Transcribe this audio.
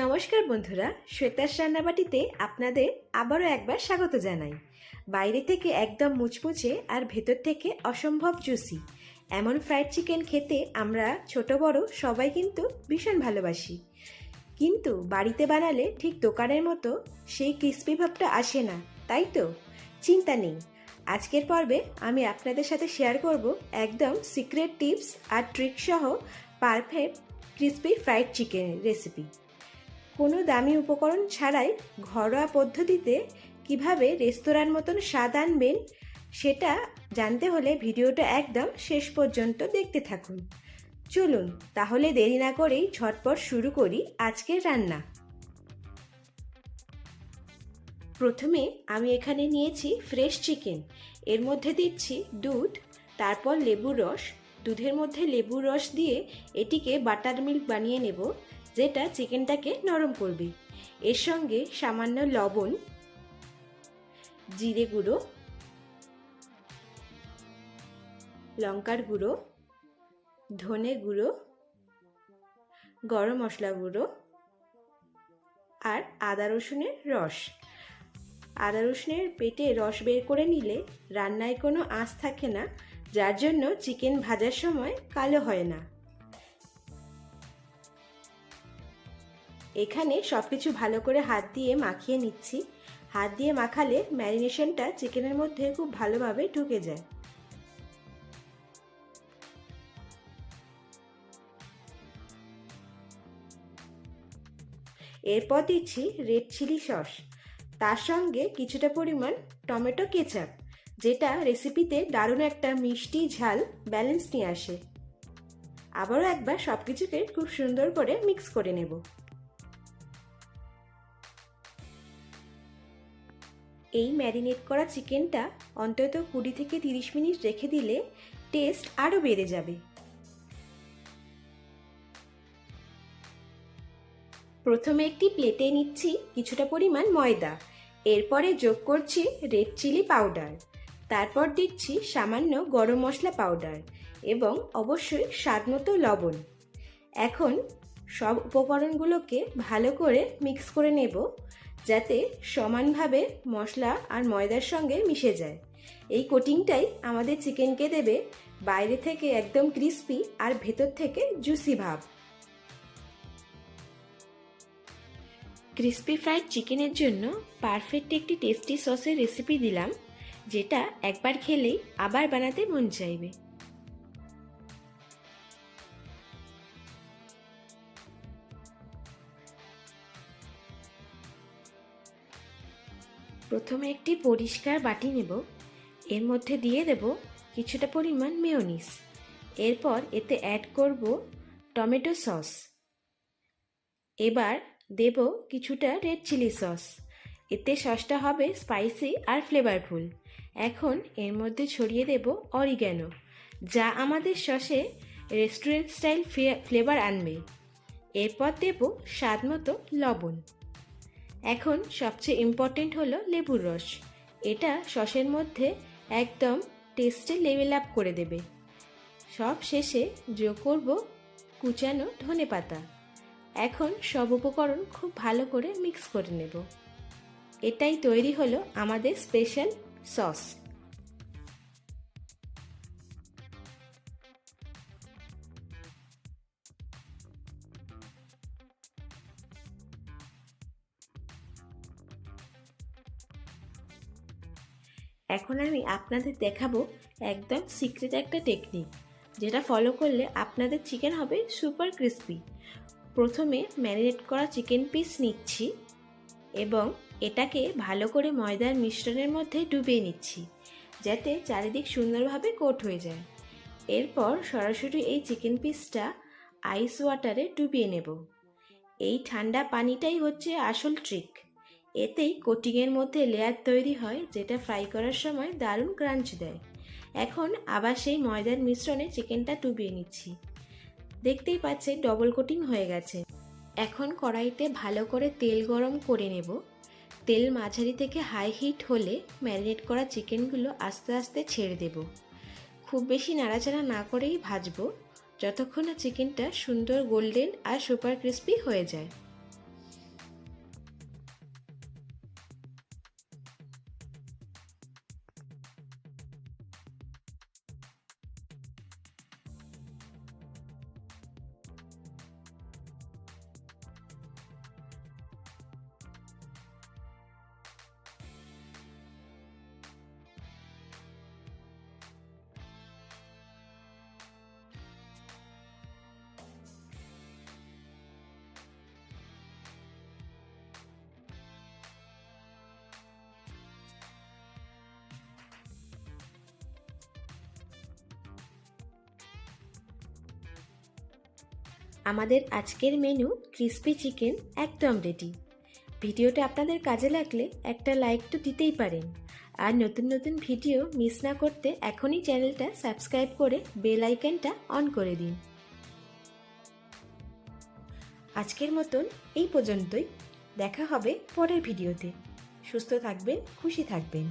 নমস্কার বন্ধুরা, শ্বেতার রান্নাবাটিতে আপনাদের আবারও একবার স্বাগত জানাই। বাইরে থেকে একদম মুচমুচে আর ভেতর থেকে অসম্ভব জুসি এমন ফ্রাইড চিকেন খেতে আমরা ছোট বড় সবাই কিন্তু ভীষণ ভালোবাসি। কিন্তু বাড়িতে বানালে ঠিক দোকানের মতো সেই ক্রিস্পি ভাবটা আসে না, তাই তো? চিন্তা নেই। আজকের পর্বে আমি আপনাদের সাথে শেয়ার করব একদম সিক্রেট টিপস আর ট্রিক সহ পারফেক্ট ক্রিস্পি ফ্রাইড চিকেনের রেসিপি কোনো দামি উপকরণ ছাড়াই ঘরোয়া পদ্ধতিতে কীভাবে রেস্তোরাঁর মতন স্বাদ আনবেন, সেটা জানতে হলে ভিডিওটা একদম শেষ পর্যন্ত দেখতে থাকুন। চলুন, তাহলে দেরি না করেই ঝটপট শুরু করি আজকের রান্না। প্রথমে আমি এখানে নিয়েছি ফ্রেশ চিকেন। এর মধ্যে দিচ্ছি দুধ, তারপর লেবুর রস। দুধের মধ্যে লেবুর রস দিয়ে এটিকে বাটার মিল্ক বানিয়ে নেব। যেটা চিকেনটাকে নরম করবে। এর সঙ্গে সামান্য লবণ, জিরে গুঁড়ো, লঙ্কার গুঁড়ো, ধনে গুঁড়ো, গরম মশলা গুঁড়ো আর আদা রসুনের রস। আদা রসুনের পেটে রস বের করে নিলে রান্নায় কোনো আঁচ থাকে না, যার জন্য চিকেন ভাজার সময় কালো হয় না। এখানে সব কিছু ভালো করে হাত দিয়ে মাখিয়ে নিচ্ছি। হাত দিয়ে মাখালে ম্যারিনেশনটা চিকেনের মধ্যে খুব ভালোভাবে ঢুকে যায়। এরপর দিচ্ছি রেড চিলি সস। তার সঙ্গে কিছুটা পরিমাণ টমেটো কেচাপ, যেটা রেসিপিতে দারুণ একটা মিষ্টি ঝাল ব্যালেন্স নিয়ে আসে। আবারও একবার সব কিছুকে খুব সুন্দর করে মিক্স করে নেব। এই ম্যারিনেট করা চিকেনটা অন্তত কুড়ি থেকে তিরিশ মিনিট রেখে দিলে টেস্ট আরও বেড়ে যাবে। প্রথমে একটি প্লেটে নিচ্ছি কিছুটা পরিমাণ ময়দা। এরপরে যোগ করছি রেড চিলি পাউডার। তারপর দিচ্ছি সামান্য গরম মশলা পাউডার এবং অবশ্যই স্বাদ মতো লবণ। এখন সব উপকরণগুলোকে ভালো করে মিক্স করে নেব যাতে সমানভাবে মশলা আর ময়দার সঙ্গে মিশে যায়। এই কোটিংটাই আমাদের চিকেনকে দেবে বাইরে থেকে একদম ক্রিস্পি আর ভেতর থেকে জুসি ভাব। ক্রিস্পি ফ্রাইড চিকেনের জন্য পারফেক্ট একটি টেস্টি সসের রেসিপি দিলাম, যেটা একবার খেলেই আবার বানাতে মন চাইবে। প্রথমে একটি পরিষ্কার বাটি নেব। এর মধ্যে দিয়ে দেব কিছুটা পরিমাণ মেয়োনিস এরপর এতে অ্যাড করব টমেটো সস। এবার দেব কিছুটা রেড চিলি সস এতে সসটা হবে স্পাইসি আর ফ্লেভারফুল এখন এর মধ্যে ছড়িয়ে দেব অরিগ্যানো যা আমাদের সসে রেস্টুরেন্ট স্টাইল ফ্লেভার আনবে। এরপর দেব স্বাদ মতো লবণ। এখন সবচেয়ে ইম্পর্টেন্ট হলো লেবুর রস। এটা সসের মধ্যে একদম টেস্টে লেভেল আপ করে দেবে। সব শেষে যোগ করব কুচানো ধনে পাতা। এখন সব উপকরণ খুব ভালো করে মিক্স করে নেব। এটাই তৈরি হলো আমাদের স্পেশাল সস এখন আমি আপনাদের দেখাবো একদম সিক্রেট একটা টেকনিক যেটা ফলো করলে আপনাদের চিকেন হবে সুপার ক্রিস্পি প্রথমে ম্যারিনেট করা চিকেন পিস নিচ্ছি এবং এটাকে ভালো করে ময়দার মিশ্রণের মধ্যে ডুবিয়ে নিচ্ছি, যাতে চারিদিক সুন্দরভাবে কোট হয়ে যায়। এরপর সরাসরি এই চিকেন পিসটা আইস ওয়াটারে ডুবিয়ে নেব। এই ঠান্ডা পানিটাই হচ্ছে আসল ট্রিক এতেই কোটিংয়ের মধ্যে লেয়ার তৈরি হয়, যেটা ফ্রাই করার সময় দারুণ ক্রাঞ্চ দেয়। এখন আবার সেই ময়দার মিশ্রণে চিকেনটা ডুবিয়ে নিচ্ছি। দেখতেই পাচ্ছেন ডবল কোটিং হয়ে গেছে। এখন কড়াইতে ভালো করে তেল গরম করে নেব। তেল মাঝারি থেকে হাই হিট হলে ম্যারিনেট করা চিকেনগুলো আস্তে আস্তে ছেড়ে দেব। খুব বেশি নাড়াচাড়া না করেই ভাজবো, যতক্ষণ না চিকেনটা সুন্দর গোল্ডেন আর সুপার ক্রিস্পি হয়ে যায়। আমাদের আজকের মেনু ক্রিস্পি চিকেন একদম রেডি ভিডিওটা আপনাদের কাজে লাগলে একটা লাইক তো দিতেই পারেন। আর নতুন নতুন ভিডিও মিস না করতে এখনই চ্যানেলটা সাবস্ক্রাইব করে বেল আইকনটা অন করে দিন। আজকের মতন এই পর্যন্তই। দেখা হবে পরের ভিডিওতে। সুস্থ থাকবেন, খুশি থাকবেন।